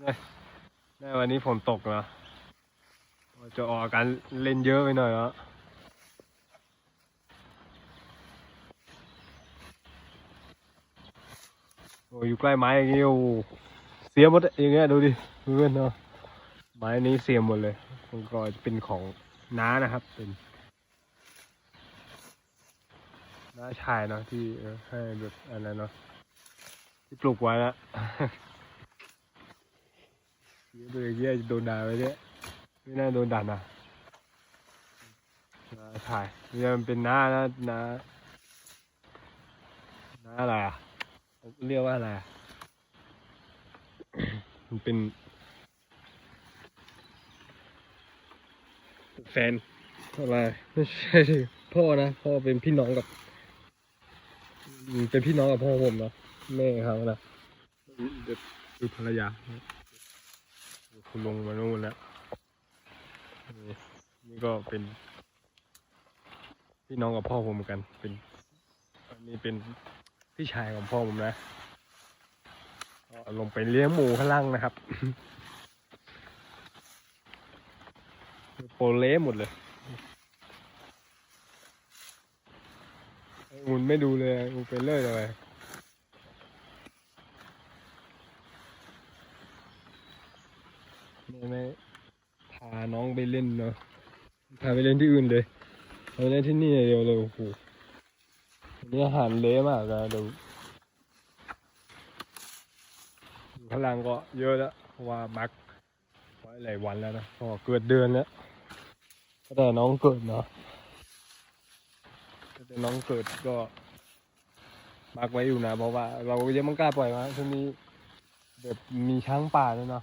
แม่วันนี้ฝนตกนะจะออกการเล่นเยอะไปหน่อยแล้วโอ้ยอยู่ใกล้ไม้อย่างงี้โอ้เสียหมดอย่างเงี้ยดูดิเพื่อนเนาะไม้นี้เสียหมดเลยมันก็จะเป็นของน้านะครับ เป็นน้าชายเนาะที่ให้แบบอันนั้นเนาะที่ปลูกไว้นะ เยอะเลยเยอะโดนด่าไปเนี่ยไม่น่าโดนด่านะน้าชายนี่มันเป็นหน้านะน้าน้าอะไรอะเรียกว่าอะไรมันเป็น แฟนอะไรไม่ใช่ดิพ่อนะพ่อเป็นพี่น้องกับ เป็นพี่น้องกับพ่อผมนะแม่เขานะเดี๋ยวภรรยา ลงมานู่นแล้วนี่ก็เป็นพี่น้องกับพ่อผมกัน เป็นอันนี้เป็นพี่ชายของพ่อผมนะลงไปเลี้ยงหมูข้างล่างนะครับโปเล่หมดเลยอ้อุ่นไม่ดูเลยอุ่นไปเลยเลย ไม่ไม่พาน้องไปเล่นเนาะพาไปเล่นที่อื่นเลยเอาเล่นที่นี่อย่างเดียวเลยโอ้โหอันนี่อาหารเละมากนะเดี๋ยวอยู่ข้างล่างก็เยอะแล้วว่ามักไว้หลายวันแล้วนะเพราะว่าเกิดเดือนแล้วแต่น้องเกิดเนาะแต่น้องเกิดก็มักไว้อยู่นะเพราะว่า เรายังไม่กล้าปล่อยมาช่วงนี้แบบมีช้างป่าด้วยเนาะ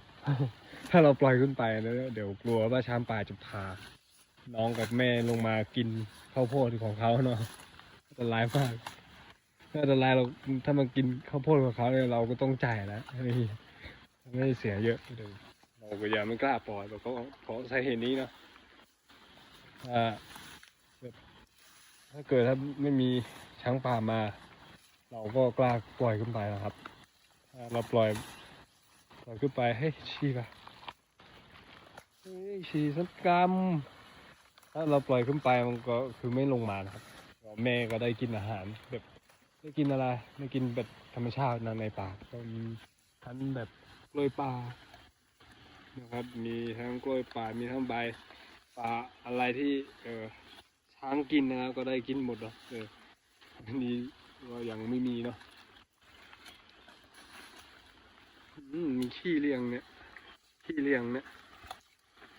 ถ้าเราปล่อยขึ้นไปแล้วเดี๋ยวกลัวว่าช้างป่าจะพาน้องกับแม่ลงมากินข้าวโพดของเขาเนาะอันตรายมากถ้าอันตรายเราถ้ามันกินข้าวโพดของเขาเนี่ยเราก็ต้องจ่ายนะไม่ไม่ได้เสียเยอะเดี๋ยเราก็ยังไม่กล้าปล่อยเพราะเพราะสาเหตุนี้เนาะถ้าเกิดถ้าไม่มีช้างป่ามา เราก็กล้าปล่อยขึ้นไปนะครับถ้าเราปล่อย อยขึ้นไปให้ยชีปะเฮ้ยชีสักกรรมถ้าเราปล่อยขึ้นไปมันก็คือไม่ลงมานะครับแม่ก็ได้กินอาหารแบบได้กินอะไรได้กินแบบธรรมชาตินะในป่าก็มีทั้งแบบกล้วยป่านะครับ มีทั้งกล้วยป่ามีทั้งใบปลาอะไรที่เออช้างกินนะครับก็ได้กินหมดเนาะเอออันนี้ก็ยังไม่มีเนาะ อืมมีขี้เลี้ยงเนี่ย ขี้เลี้ยงเนี่ย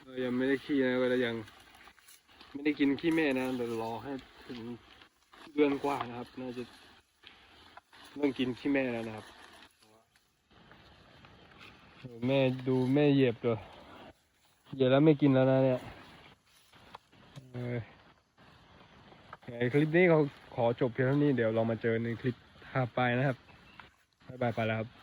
เออยังไม่ได้ขี้นะก็ยัง ไม่ได้กินขี้แม่นะเดี๋ยวรอให้ถึงเดือนกว่านะครับ น่าจะเริ่มกินขี้แม่แล้วนะครับแม่ดูแม่เหยียบตัวเหยียบแล้วไม่กินแล้วนะเนี่ยคลิปนี้เขาขอจบเพียงเท่านี้เดี๋ยวเรามาเจอในคลิปถัดไปนะครับบายบายไปแล้วครับ